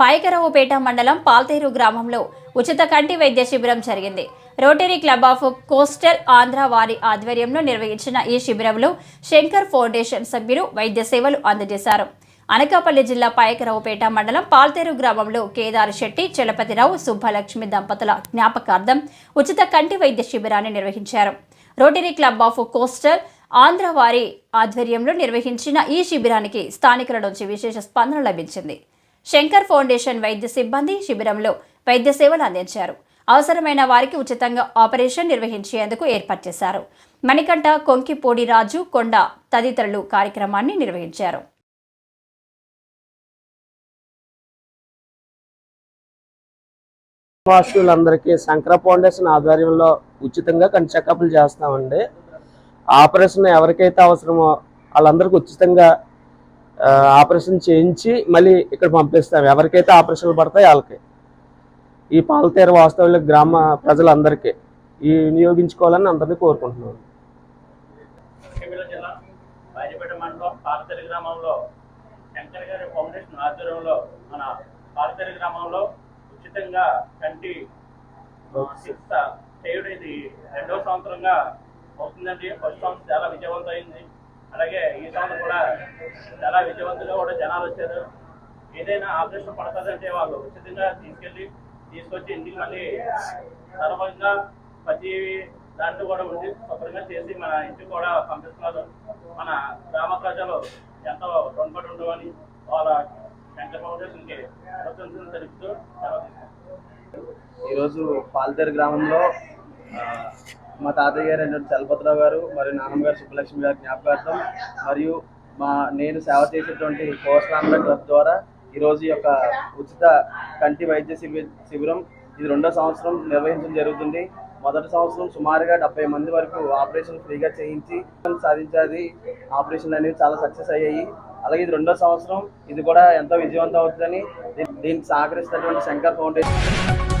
పాయకరావుపేట మండలం పాల్తేరు గ్రామంలో ఉచిత కంటి వైద్య శిబిరం జరిగింది. Rotary club of coastal Andhra వారి ఆధ్వర్యంలో నిర్వహించిన ఈ శిబిరంలో శంకర్ ఫౌండేషన్ సభ్యులు వైద్య సేవలు అందజేశారు. అనకాపల్లి జిల్లా పాయకరావుపేట మండలం పాల్తేరు గ్రామంలో కేదార్ శెట్టి చలపతిరావు సుబ్బలక్ష్మి దంపతుల జ్ఞాపకార్థం ఉచిత కంటి వైద్య శిబిరాన్ని నిర్వహించారు. Rotary club of coastal Andhra వారి ఆధ్వర్యంలో నిర్వహించిన ఈ శిబిరానికి స్థానికుల నుంచి విశేష స్పందన లభించింది. శంకర్ ఫౌండేషన్ వైద్య సిబ్బంది శిబిరంలో వైద్య సేవలు అందించారు. అవసరమైన వారికి ఉచితంగా ఆపరేషన్ నిర్వహించేందుకు ఏర్పాటు చేశారు. మణికంఠ కొంకిపూడి రాజు కొండ తదితరులు కార్యక్రమాన్ని నిర్వహించారు. వాసులందరికీ శంకర ఫౌండేషన్ ఆధ్వర్యంలో ఉచితంగా కంటి చెకప్లు చేస్తామండి. ఆపరేషన్ ఎవరికైతే అవసరమో వాళ్ళందరికీ ఉచితంగా ఆపరేషన్ చేయించి మళ్ళీ ఇక్కడ పంపిస్తాం. ఎవరికైతే ఆపరేషన్లు పడతాయో వాళ్ళకి. ఈ పాలతీర వాస్తవుల గ్రామ ప్రజలందరికీ ఈ వినియోగించుకోవాలని అందరినీ కోరుకుంటున్నాను. జిల్లా రాజపేట మండలం పాలతెరి గ్రామంలో శంకర్ గారి ఫౌండేషన్ ఆధ్వర్యంలో మన పాలతెరి గ్రామంలో ఉచితంగా కంటి ఆ, చికిత్స చేయడం ఇది రెండవ సంవత్సరంగా అవుతుందండి. ఫస్ట్ సంవత్సరం చాలా విజయవంతమైంది. అలాగే ఈ సంవత్సరం కూడా చాలా విజయవంతంగా కూడా జనాలు వచ్చారు. ఏదైనా ఆపరేషన్ పడుతుందంటే వాళ్ళు ఉచితంగా తీసుకెళ్ళి తీసుకొచ్చి ఇంటికి మళ్ళీ సర్వంగా ప్రతి దాంట్లో కూడా ఉండి శుభ్రంగా చేసి మన ఇంటికి కూడా పంపిస్తున్నారు. మన గ్రామ ప్రజలు ఎంతో రుణపడి ఉండవని వాళ్ళ శంకర్ ఫౌండేషన్కి తెలుపుతూ ఈరోజు పాల్దేరు గ్రామంలో మా తాతయ్య గారు అయిన చలపతిరావు గారు మరియు నాన్నమ్మ గారు సుబ్బలక్ష్మి గారి జ్ఞాపకార్థం మరియు మా నేను సేవ చేసేటువంటి కోస్లాంధ్ర క్లబ్ ద్వారా ఈరోజు యొక్క ఉచిత కంటి వైద్య శిబి- శిబిరం ఇది రెండో సంవత్సరం నిర్వహించడం జరుగుతుంది. మొదటి సంవత్సరం సుమారుగా డెబ్బై మంది వరకు ఆపరేషన్ ఫ్రీగా చేయించి సాధించేది ఆపరేషన్లు అనేవి చాలా సక్సెస్ అయ్యాయి. అలాగే ఇది రెండో సంవత్సరం ఇది కూడా ఎంతో విజయవంతం అవుతుందని దీనికి సహకరిస్తున్నటువంటి శంకర్ ఫౌండేషన్.